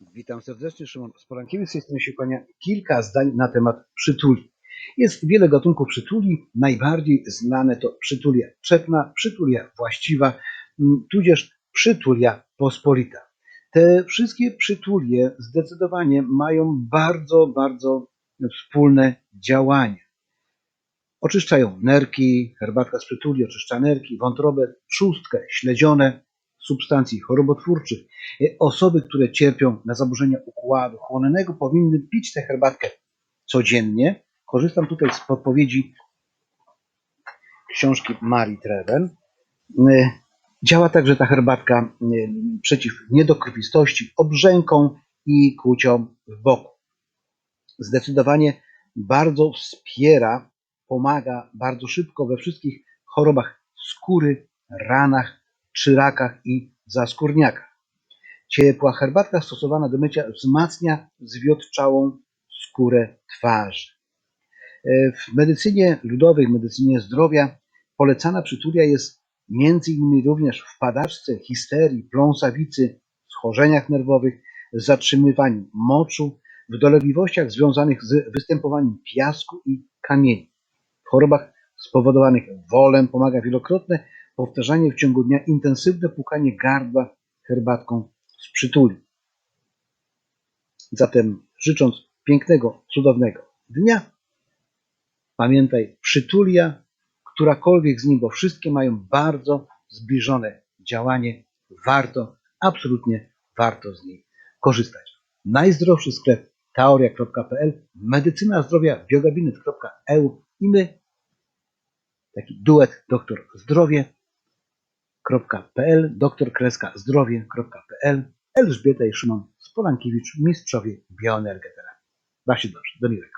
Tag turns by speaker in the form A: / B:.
A: Witam serdecznie, Szymon Sporankiewicz. Strony się kłania kilka zdań na temat przytuli. Jest wiele gatunków przytuli. Najbardziej znane to przytulia czepna, przytulia właściwa, m, tudzież przytulia pospolita. Te wszystkie przytulie zdecydowanie mają bardzo, bardzo wspólne działanie. Oczyszczają nerki, herbatka z przytuli oczyszcza nerki, wątrobę, trzustkę, śledzione, substancji chorobotwórczych. E, Osoby, które cierpią na zaburzenia układu chłonnego, powinny pić tę herbatkę codziennie. Korzystam tutaj z podpowiedzi książki Marii Treven. E, Działa także ta herbatka e, przeciw niedokrwistości, obrzękom i kłuciom w boku. Zdecydowanie bardzo wspiera, pomaga bardzo szybko we wszystkich chorobach skóry, ranach, czyrakach i zaskórniakach. Ciepła herbatka stosowana do mycia wzmacnia zwiotczałą skórę twarzy. E, W medycynie ludowej, w medycynie zdrowia polecana przytulia jest innymi również w padaczce, histerii, pląsawicy, schorzeniach nerwowych, zatrzymywaniu moczu, w dolegliwościach związanych z występowaniem piasku i kamieni. W chorobach spowodowanych wolem pomaga wielokrotne powtarzanie w ciągu dnia intensywne płukanie gardła herbatką z przytuli. Zatem życząc pięknego, cudownego dnia, pamiętaj przytulia, którakolwiek z nich, bo wszystkie mają bardzo zbliżone działanie. Warto, absolutnie warto z niej korzystać. Najzdrowszy sklep teoria.pl, medycyna zdrowia biogabinet.eu i my, taki duet doktor zdrowie.pl, doktor kreska zdrowie.pl, Elżbieta i Szymon Spolankiewicz, mistrzowie bioenergeterapii. Baw się dobrze, do miłego.